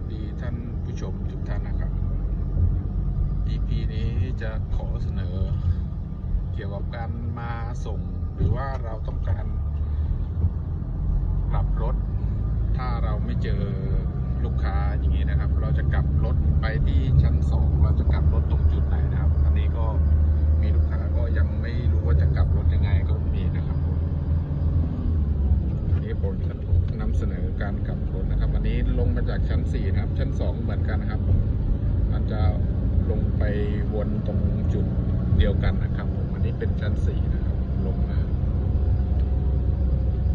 วัสดีท่านผู้ชมทุกท่านนะครับ EP นี้จะขอเสนอ เกี่ยวกับการมาส่ง หรือว่าเราต้องการกลับรถ ถ้าเราไม่เจอลูกค้าอย่างนี้นะครับ เราจะกลับรถไปที่ชั้นสองเราจะกลับรถตรงจุดไหนนะครับ อันนี้ก็มีลูกค้าก็ยังไม่รู้ว่าจะกลับรถยังไงก็มีนะครับอันนี้ผมจะนำเสนอการกลับ จากชั้นสี่นะครับ ชั้นสองเหมือนกันนะครับ มันจะลงไปวนตรงจุดเดียวกันนะครับผมอันนี้เป็นชั้นสี่นะครับ ลงมา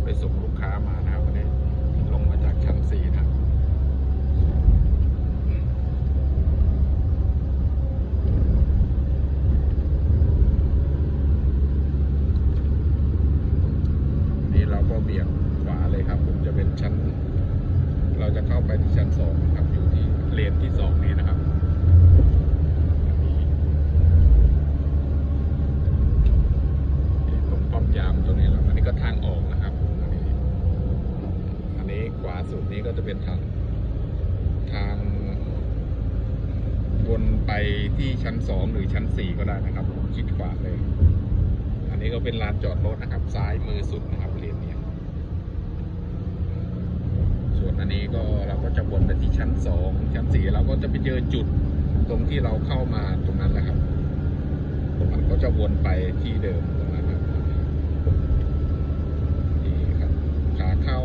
ไปส่งลูกค้ามานะครับวันนี้ลงมาจากชั้นสี่นะครับนี่เราก็เบี่ยงขวาเลยครับ ผมจะเป็นชั้น เราจะเข้าไปที่ชั้นสองครับอยู่ที่เลนที่สองนี้นะครับตรงป้อมยามตรงนี้แหละอันนี้ก็ทางออกนะครับอันนี้อันนี้ขวาสุดนี้ก็จะเป็นทางทางวนไปที่ชั้นสองหรือชั้นสี่ก็ได้นะครับผมคิดขวาเลย อันนี้ก็เป็นลานจอดรถนะครับซ้ายมือสุดนะครับเลนเนี้ยส่วน อันนี้ก็เราก็จะวนไปที่ชั้นสองชั้นสี่เราก็จะไปเจอจุดตรงที่เราเข้ามาตรงนั้นแหละครับมันก็จะวนไปที่เดิมตรงนั้นครับนี่ครับขาเข้า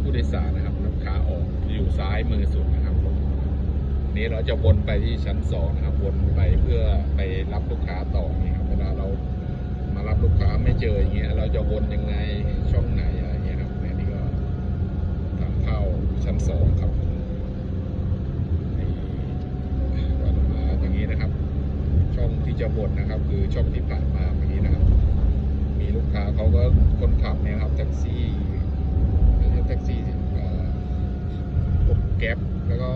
ผู้โดยสารนะครับขาออกอยู่ซ้ายมือสุดนะครับนี้เราจะวนไปที่ชั้นสองนะครับวนไปเพื่อไปรับลูกค้าต่อนี่ครับเวลาเรามารับลูกค้าไม่เจออย่างเงี้ยเราจะวนยังไงช่องไหนอะไรเงี้ยครับเนี่ยนี่ก็ทางเข้า ชั้นสองครับนี่ก็มาอย่างนี้นะครับ ช่องที่จะวนนะครับ คือช่องที่ผ่านมาอย่างนี้นะครับ มีลูกค้าเขาก็คนขับเนี่ยครับแท็กซี่แท็กซี่สิเอ่อพวกแก๊ปแล้วก็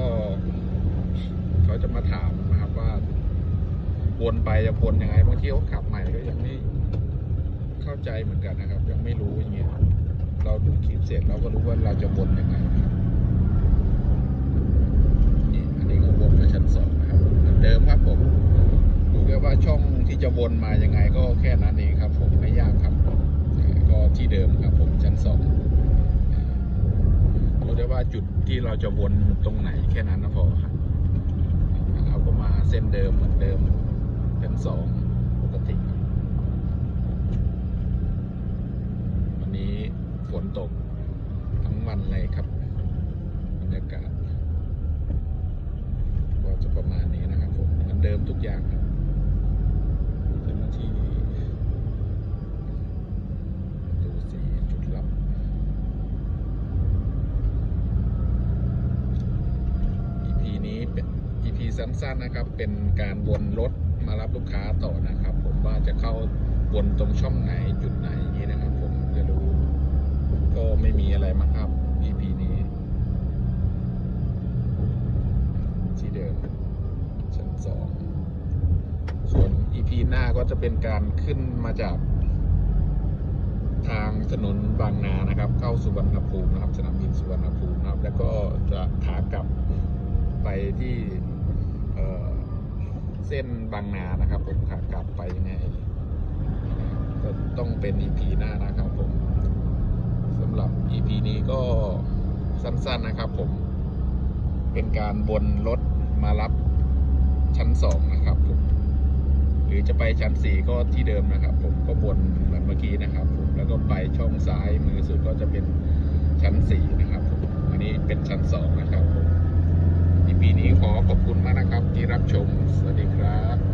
เขาจะมาถามนะครับว่าวนไปจะวนยังไงบางทีเขาขับใหม่ก็ยังไม่เข้าใจเหมือนกันนะครับ ยังไม่รู้อย่างเงี้ยเราดูคลิปเสร็จเราก็รู้ว่าเราจะวนยังไงนะครับนี่อั และชั้นสองนะครับเดิมครับผมดูแค่ว่าช่องที่จะวนมายังไงก็แค่นั้นเองครับ ผมไม่ยากครับ ก็ที่เดิมครับผมชั้นสองรู้ได้ว่าจุดที่เราจะวนตรงไหนแค่นั้นนะพอครับเอาก็มาเส้นเดิมเหมือนเดิมชั้นสองปกติครับวันนี้ฝนตกทั้งวันเลยครับบรรยากาศก็จะประมาณนี้นะครับผมเหมื อย่างครับเจ้าหน้าที่ดูสีจุดลับ EP นี้เป็น EP สั้นๆนะครับ เป็นการวนรถมารับลูกค้าต่อนะครับ ผมว่าจะเข้าวนตรงช่องไหนจุดไหนอย่างนี้นะครับ ผมจะรู้ก็ไม่มีอะไรมากครับ EP นี้ที่เดิมชั้นสองส่วน EP หน้าก็จะเป็นการขึ้นมาจากทางถนนบางนานะครับ เข้าสุวรรณภูมินะครับ สนามบินสุวรรณภูมินะครับ แล้วก็จะขากลับไปที่เเส้นบางนานะครับ ผมขากลับไปยังไงนะครับก็ต้องเป็น EP หน้านะครับผมสำหรับ EP นี้ก็สั้นๆนะครับ ผมเป็นการวนรถมารับชั้นสองนะครับผม รือจะไปชั้นสี่ก็ที่เดิมนะครับ ผมก็วนเหมือนเมื่อกี้นะครับผมแล้วก็ไปช่องซ้ายมือสุดก็จะเป็นชั้นสี่นะครับผมอันนี้เป็นชั้นสองนะครับผมปีนี้ขอขอบคุณมากนะครับที่รับชม สวัสดีครับ